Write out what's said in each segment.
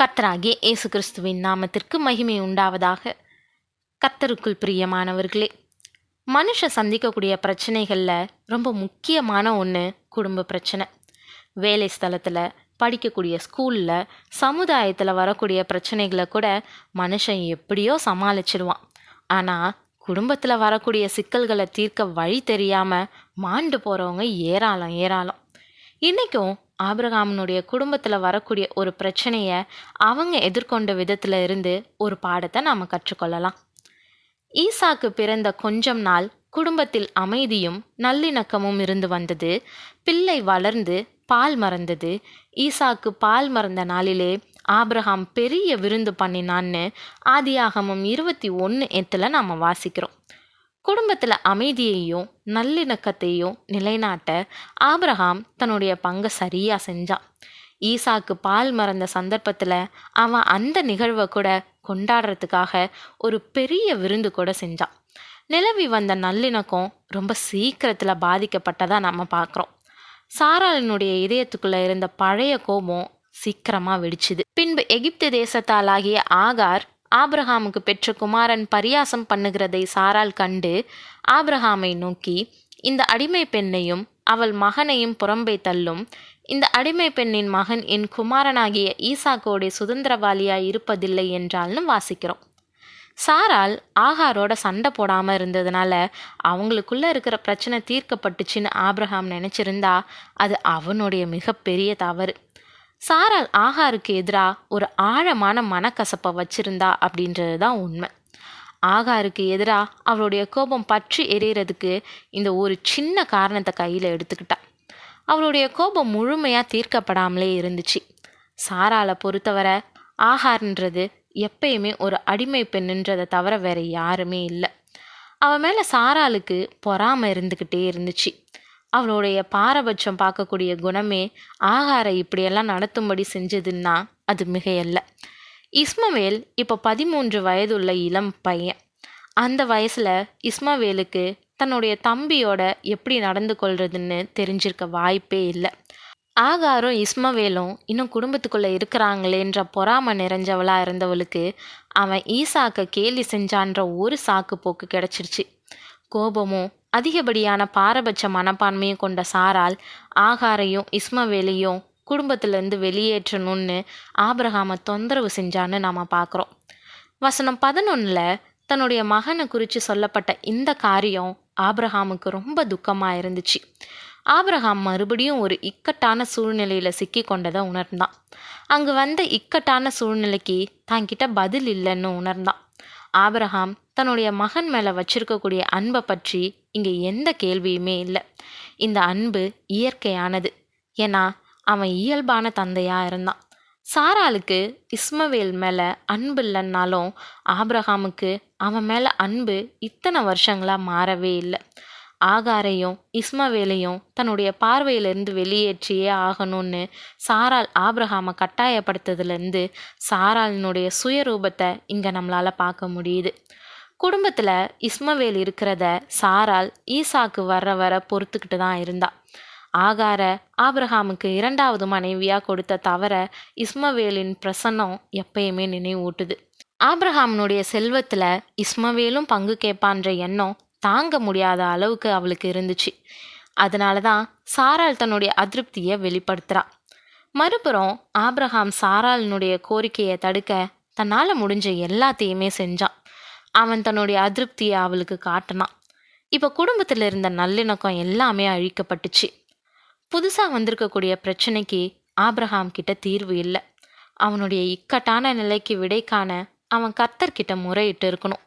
கர்த்தராகிய இயேசு கிறிஸ்துவின் நாமத்திற்கு மகிமை உண்டாவதாக. கர்த்தருக்குள் பிரியமானவர்களே மனுஷ சந்திக்கக்கூடிய பிரச்சனைகளில் ரொம்ப முக்கியமான ஒன்று குடும்ப பிரச்சனை. வேலை ஸ்தலத்தில் படிக்கக்கூடிய ஸ்கூலில் சமுதாயத்தில் வரக்கூடிய பிரச்சனைகளை கூட மனுஷன் எப்படியோ சமாளிச்சிடுவான் ஆனால் குடும்பத்தில் வரக்கூடிய சிக்கல்களை தீர்க்க வழி தெரியாமல் மாண்டு போகிறவங்க ஏராளம் ஏராளம். இன்றைக்கும் ஆபிரகாமனுடைய குடும்பத்தில் வரக்கூடிய ஒரு பிரச்சனையை அவங்க எதிர்கொண்ட விதத்தில் இருந்து ஒரு பாடத்தை நாம் கற்றுக்கொள்ளலாம். ஈசாக்கு பிறந்த கொஞ்சம் நாள் குடும்பத்தில் அமைதியும் நல்லிணக்கமும் இருந்து வந்தது. பிள்ளை வளர்ந்து பால் மறந்தது. ஈசாக்கு பால் மறந்த நாளிலே ஆபிரகாம் பெரிய விருந்து பண்ணினான்னு ஆதியாகமம் இருபத்தி ஒன்று எத்தில் நாம் வாசிக்கிறோம். குடும்பத்தில் அமைதியையும் நல்லிணக்கத்தையும் நிலைநாட்ட ஆப்ரஹாம் தன்னுடைய பங்கை சரியாக செஞ்சான். ஈசாக்கு பால் மறந்த சந்தர்ப்பத்தில் அவன் அந்த நிகழ்வை கூட கொண்டாடுறதுக்காக ஒரு பெரிய விருந்து கூட செஞ்சான். நிலவி வந்த நல்லிணக்கம் ரொம்ப சீக்கிரத்தில் பாதிக்கப்பட்டதாக நம்ம பார்க்குறோம் சாராளினுடைய இதயத்துக்குள்ளே இருந்த பழைய கோபம் சீக்கிரமாக வெடிச்சுது. பின்பு எகிப்து தேசத்தாலாகிய ஆகார் ஆப்ரஹாமுக்கு பெற்ற குமாரன் பரியாசம் பண்ணுகிறதை சாரால் கண்டு ஆப்ரஹாமை நோக்கி இந்த அடிமை பெண்ணையும் அவள் மகனையும் புறம்பே தள்ளும். இந்த அடிமை பெண்ணின் மகன் என் குமாரனாகிய ஈசாக்கோடைய சுதந்திரவாளியாய் இருப்பதில்லை என்றால்னு வாசிக்கிறோம். சாரால் ஆகாரோட சண்டை போடாமல் இருந்ததுனால அவங்களுக்குள்ள இருக்கிற பிரச்சனை தீர்க்கப்பட்டுச்சுன்னு ஆப்ரஹாம் நினச்சிருந்தா அது அவனுடைய மிகப்பெரிய தவறு. சாரால் ஆகாருக்கு எதிராக ஒரு ஆழமான மனக்கசப்பை வச்சிருந்தா அப்படின்றது தான் உண்மை. ஆகாருக்கு எதிராக அவளுடைய கோபம் பற்றி எரியறதுக்கு இந்த ஒரு சின்ன காரணத்தை கையில் எடுத்துக்கிட்டா. அவளுடைய கோபம் முழுமையாக தீர்க்கப்படாமலே இருந்துச்சு. சாராலை பொறுத்தவரை ஆகார்ன்றது எப்பயுமே ஒரு அடிமை பெண்ணுன்றதை தவிர வேற யாருமே இல்லை. அவன் மேலே சாராளுக்கு பொறாமை இருந்துக்கிட்டே இருந்துச்சு. அவளுடைய பாரபட்சம் பார்க்கக்கூடிய குணமே ஆகாரை இப்படியெல்லாம் நடத்தும்படி செஞ்சதுன்னா அது மிகையல்ல. இஸ்மவேல் இப்போ பதிமூன்று வயதுள்ள இளம் பையன். அந்த வயசில் இஸ்மவேலுக்கு தன்னுடைய தம்பியோட எப்படி நடந்து கொள்றதுன்னு தெரிஞ்சிருக்க வாய்ப்பே இல்லை. ஆகாரும் இஸ்மவேலும் இன்னும் குடும்பத்துக்குள்ளே இருக்கிறாங்களேன்ற பொறாமை நிறைஞ்சவளாக இருந்தவளுக்கு அவன் ஈசாக்க கேலி செஞ்சான்ற ஒரு சாக்கு போக்கு கிடச்சிருச்சு. கோபமும் அதிகப்படியான பாரபட்ச மனப்பான்மையும் கொண்ட சாரால் ஆகாரையும் இஸ்மவேலையும் குடும்பத்திலேருந்து வெளியேற்றணும்னு ஆபிரகாமை தொந்தரவு செஞ்சான்னு நாம் பார்க்குறோம் வசனம் பதினொன்றில் தன்னுடைய மகனை குறித்து சொல்லப்பட்ட இந்த காரியம் ஆபிரகாமுக்கு ரொம்ப துக்கமாக இருந்துச்சு. ஆபிரகாம் மறுபடியும் ஒரு இக்கட்டான சூழ்நிலையில் சிக்கி கொண்டதை உணர்ந்தான். அங்கு வந்த இக்கட்டான சூழ்நிலைக்கு தன்கிட்ட பதில் இல்லைன்னு உணர்ந்தான். ஆபரகாம் தன்னுடைய மகன் மேலே வச்சிருக்கக்கூடிய அன்பை பற்றி இங்கே எந்த கேள்வியுமே இல்லை. இந்த அன்பு இயற்கையானது. ஏன்னா அவன் இயல்பான தந்தையாக இருந்தான். சாராளுக்கு இஸ்மவேல் மேலே அன்பு இல்லைன்னாலும் ஆபிரகாமுக்கு அவன் மேலே அன்பு இத்தனை வருஷங்களாக மாறவே இல்லை. ஆகாரையும் இஸ்மவேலையும் தன்னுடைய பார்வையிலிருந்து வெளியேற்றியே ஆகணும்னு சாரால் ஆப்ரஹாமை கட்டாயப்படுத்ததுலேருந்து சாராலினுடைய சுயரூபத்தை இங்கே நம்மளால் பார்க்க முடியுது. குடும்பத்தில் இஸ்மவேல் இருக்கிறத சாரால் ஈசாக்கு வர்ற வர பொறுத்துக்கிட்டு தான் இருந்தா. ஆகார ஆப்ரஹாமுக்கு இரண்டாவது மனைவியாக கொடுத்த தவிர இஸ்மவேலின் பிரசன்னம் எப்பயுமே நினைவூட்டுது. ஆப்ரஹாமினுடைய செல்வத்தில் இஸ்மவேலும் பங்கு கேட்பான்ற எண்ணம் தாங்க முடியாத அளவுக்கு அவளுக்கு இருந்துச்சு. அதனால தான் சாரால் தன்னுடைய அதிருப்தியை வெளிப்படுத்துகிறா மறுபுறம் ஆப்ரஹாம் சாராலினுடைய கோரிக்கையை தடுக்க தன்னால் முடிஞ்ச எல்லாத்தையுமே செஞ்சான். அவன் தன்னுடைய அதிருப்தியை அவளுக்கு காட்டினான். இப்போ குடும்பத்தில் இருந்த நல்லிணக்கம் எல்லாமே அழிக்கப்பட்டுச்சு. புதுசாக வந்திருக்கக்கூடிய பிரச்சனைக்கு ஆப்ரஹாம் கிட்ட தீர்வு இல்லை. அவனுடைய இக்கட்டான நிலைக்கு விடை காண அவன் கர்த்தர்கிட்ட முறையிட்டு இருக்கணும்.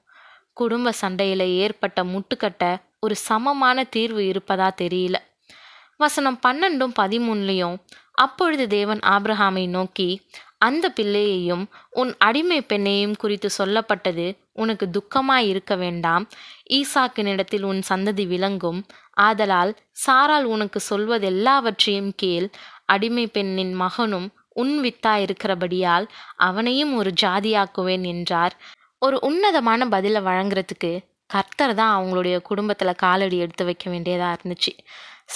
குடும்ப சண்டையில் ஏற்பட்ட முட்டுக்கட்ட ஒரு சமமான தீர்வு இருப்பதா தெரியல. வசனம் பன்னெண்டும் பதிமூணுலையும் அப்பொழுது தேவன் ஆப்ரஹாமை நோக்கி அந்த பிள்ளையையும் உன் அடிமை பெண்ணையும் குறித்து சொல்லப்பட்டது உனக்கு துக்கமாய் இருக்க வேண்டாம். ஈசாக்கினிடத்தில் உன் சந்ததி விளங்கும். ஆதலால் சாரால் உனக்கு சொல்வதெல்லாவற்றையும் கேள். அடிமை பெண்ணின் மகனும் உன் வித்தாயிருக்கிறபடியால் அவனையும் ஒரு ஜாதியாக்குவேன் என்றார். ஒரு உன்னதமான பதிலை வழங்குறதுக்கு கர்த்தர் தான் அவங்களுடைய குடும்பத்தில் காலடி எடுத்து வைக்க வேண்டியதாக இருந்துச்சு.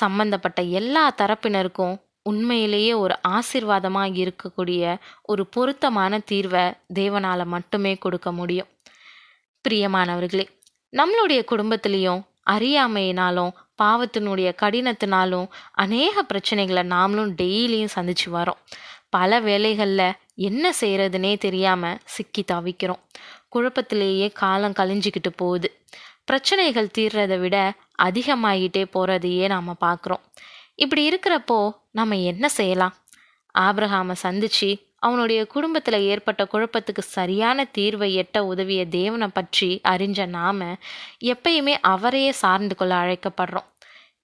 சம்பந்தப்பட்ட எல்லா தரப்பினருக்கும் உண்மையிலேயே ஒரு ஆசீர்வாதமாக இருக்கக்கூடிய ஒரு பொருத்தமான தீர்வை தேவனால் மட்டுமே கொடுக்க முடியும். பிரியமானவர்களே நம்மளுடைய குடும்பத்திலையும் அறியாமையினாலும் பாவத்தினுடைய கடினத்தினாலும் அநேக பிரச்சனைகளை நாமளும் டெய்லியும் சந்திச்சு வரோம் பல வேலைகளில் என்ன செய்கிறதுனே தெரியாமல் சிக்கி தவிக்கிறோம். குழப்பத்திலேயே காலம் கழிஞ்சிக்கிட்டு போகுது. பிரச்சனைகள் தீர்றதை விட அதிகமாகிட்டே போகிறதையே நாம் பார்க்குறோம் இப்படி இருக்கிறப்போ நம்ம என்ன செய்யலாம்? ஆப்ரஹாமை சந்திச்சு அவனுடைய குடும்பத்தில் ஏற்பட்ட குழப்பத்துக்கு சரியான தீர்வை எட்ட உதவிய தேவனை பற்றி அறிஞ்ச நாம் எப்பயுமே அவரையே சார்ந்து கொள்ள அழைக்கப்படுறோம்.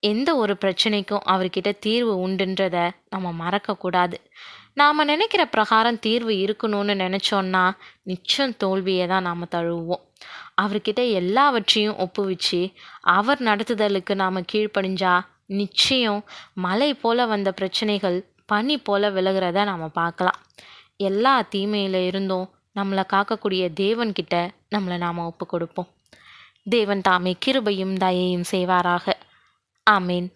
எந்த ஒரு பிரச்சனைக்கும் அவர்கிட்ட தீர்வு உண்டுன்றத நம்ம மறக்கக்கூடாது. நாம் நினைக்கிற பிரகாரம் தீர்வு இருக்கணும்னு நினச்சோன்னா நிச்சயம் தோல்வியை தான் நாம் தழுவுவோம். அவர்கிட்ட எல்லாவற்றையும் ஒப்புவிச்சு அவர் நடத்துதலுக்கு நாம் கீழ்ப்படிஞ்சா நிச்சயம் மலை போல வந்த பிரச்சனைகள் பனி போல விலகிறத நாம் பார்க்கலாம். எல்லா தீமையில் இருந்தும் நம்மளை காக்கக்கூடிய தேவன்கிட்ட நம்மளை நாம் ஒப்பு கொடுப்போம். தேவன் தாமே கிருபையும் தயையும் செய்வாராக. ஆமீன்.